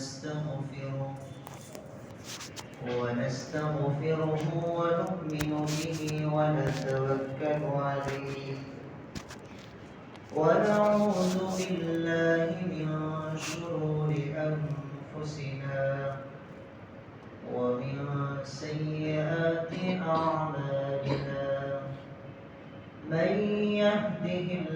ونستغفره. ونستغفره ونؤمن به ونتوكل عليه. ونعوذ بالله من شرور أنفسنا ومن سيئات أعمالنا. من يهده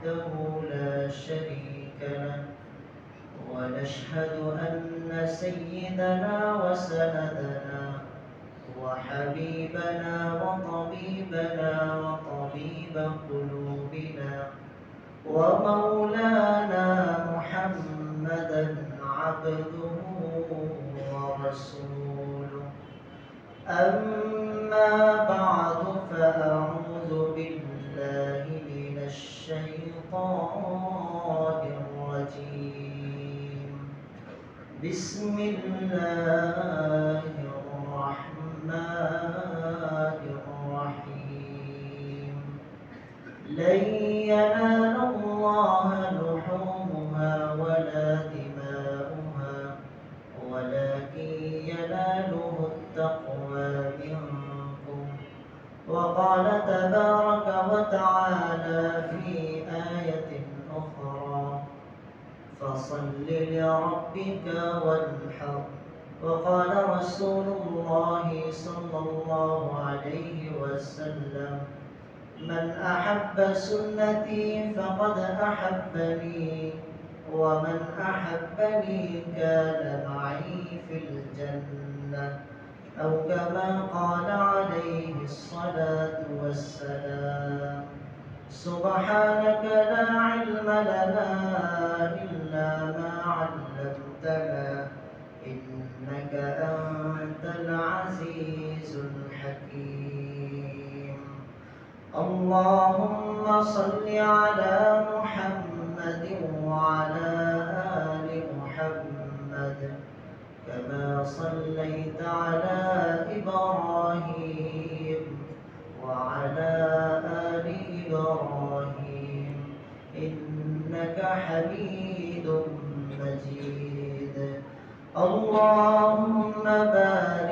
وحده لا شريك له ونشهد أن سيدنا وسندنا وحبيبنا وطبيبنا وطبيب قلوبنا ومولانا محمدا عبده ورسوله. أما لن ينال الله لحومها ولا دماؤها ولكن يناله التقوى منكم. وقال تبارك وتعالى في آية أخرى فصل لربك وانحر. وقال رسول الله صلى الله عليه وسلم من أحب سنتي فقد أحبني ومن أحبني كان معي حميد مجيد. اللهم بارك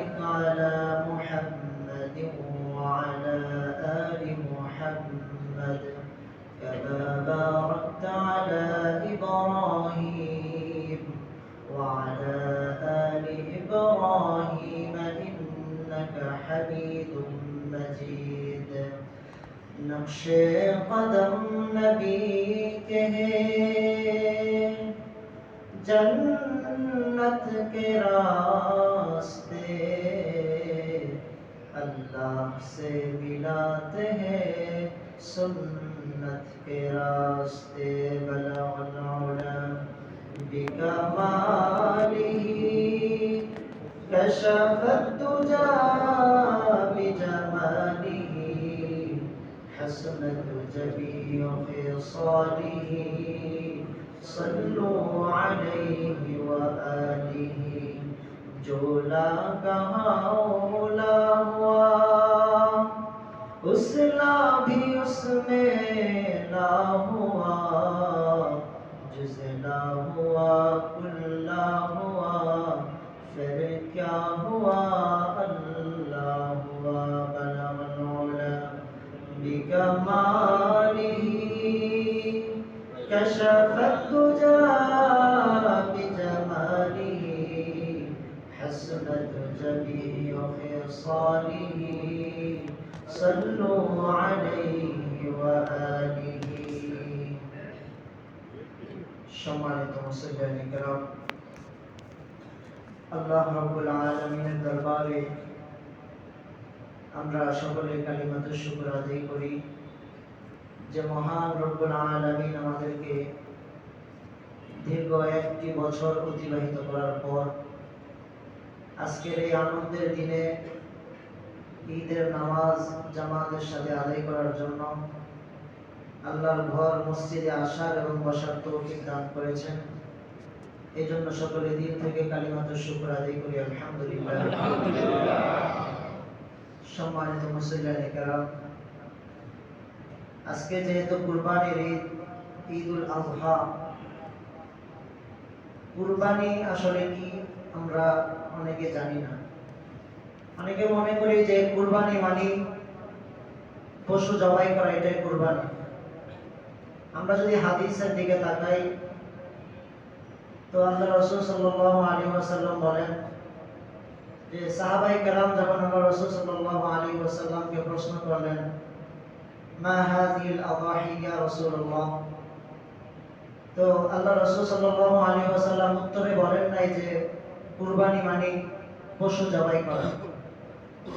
नक्शे कदम नबी के जन्नत के रास्ते अल्लाह से मिलाते हैं सुन्नत के रास्ते। बिकमाली कशफत तुजा حسنة جميع خصاله صلوا عليه وآله. جو لا کہاں لا ہوا؟ اس لا بھی اس میں لا ہوا۔ جز لا ہوا، کل لا ہوا، پھر کیا ہوا؟ اللہ حسنت جميع خصاله صلوا عليه وآله সম্মানিত মুসলিম کرام আল্লাহ রাব্বুল আলামিনের দরবারে আমরা সকলে কালিমাতুর শুকর আদায় করি যে মহান রব্বুল আলামিন আমাদেরকে দীর্ঘ একটি বছর অতিবাহিত করার পর আজকের এই আনন্দের দিনে ঈদের নামাজ জামাতের সাথে আদায় করার জন্য আল্লাহর ঘর, মসজিদে আসার এবং বসার তৌফিক দান করেছেন। এই জন্য সকলে দিন থেকে কালিমাত শুক্র আদায় করি, আলহামদুলিল্লাহ। সম্মানিত মুসলিম আজকে যেহেতু কুরবানির ঈদ, ঈদুল আজহা, কুরবানি আসলে কি? আমরা অনেকে জানি না। অনেকে মনে করি যে কুরবানি মানে পশু জবাই করা এটাই কুরবানি। আমরা যদি হাদিসের দিকে তাকাই, তো আল্লাহ রসুল সাল্লাল্লাহু আলাইহি ওয়াসাল্লাম বলেন যে, সাহাবাই কেরাম যখন আল্লাহ রসুল সাল্লাল্লাহু আলাইহি ওয়াসাল্লামকে প্রশ্ন করলেন তো আল্লাহ রসুল সাল্লাল্লাহু আলাইহি ওয়াসাল্লাম উত্তরে বলেন নাই যে কুরবানি মানে পশু জবাই করা।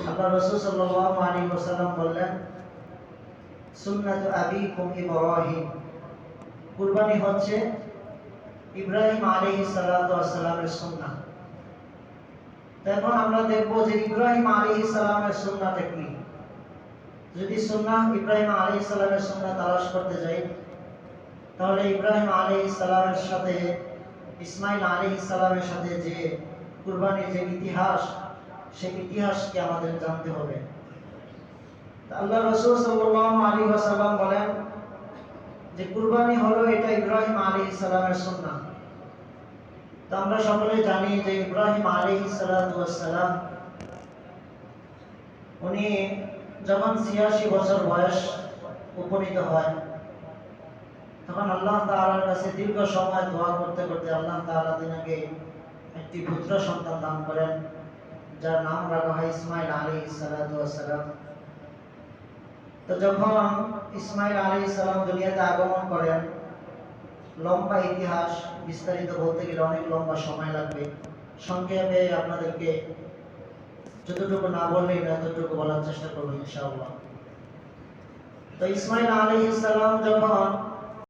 আল্লাহ রসুল সাল্লাল্লাহু আলাইহি ওয়াসাল্লাম বললেন, সুন্নাতু আবিকুম ইব্রাহিম। কুরবানি হচ্ছে ইব্রাহিম আলাইহিস সালাতু ওয়াস সালামের সুন্নাহ। তো আমরা দেখব যে ইব্রাহিম আলাইহিস সালামের সুন্নাহটা কি যদি সুন্নাহ ইব্রাহিম আলাইহিস সালামের সুন্নাহ তালাশ করতে যাই, তাহলে ইব্রাহিম আলাইহিস সালামের সাথে, ইসমাইল আলাইহিস সালামের সাথে যে কুরবানির যে ইতিহাস, সেই ইতিহাসকে আমাদের জানতে হবে। আল্লাহ রসুল সাল্লাল্লাহু আলাইহি ওয়াসাল্লাম বলেন যে কুরবানি হলো এটা ইব্রাহিম আলাইহিস সালামের সুন্নাহ। তো আমরা সকলে জানি যে ইব্রাহিম আলাইহিস সালাতু ওয়াস সালাম, উনি যখন ছিয়াশি বছর বয়স উপনীত হয়, তখন আল্লাহ তাআলার কাছে দীর্ঘ সময় দোয়া করতে করতে আল্লাহ তাআলা তিনাকে একটি পুত্র সন্তান দান করেন, যার নাম রাখা হয় ইসমাইল ওয়াস সালাম তো যখন ইসমাইল আলাইহিস সালাম দুনিয়াতে আগমন করেন, লম্বা ইতিহাস বিস্তারিত বলতে গেলে অনেক লম্বা সময় লাগবে। সংক্ষেপে আপনাদেরকে যতটুকু না বললেই না ততটুকু বলার চেষ্টা করব ইনশাআল্লাহ। তো ইসমাইল আলাইহিস সালাম যখন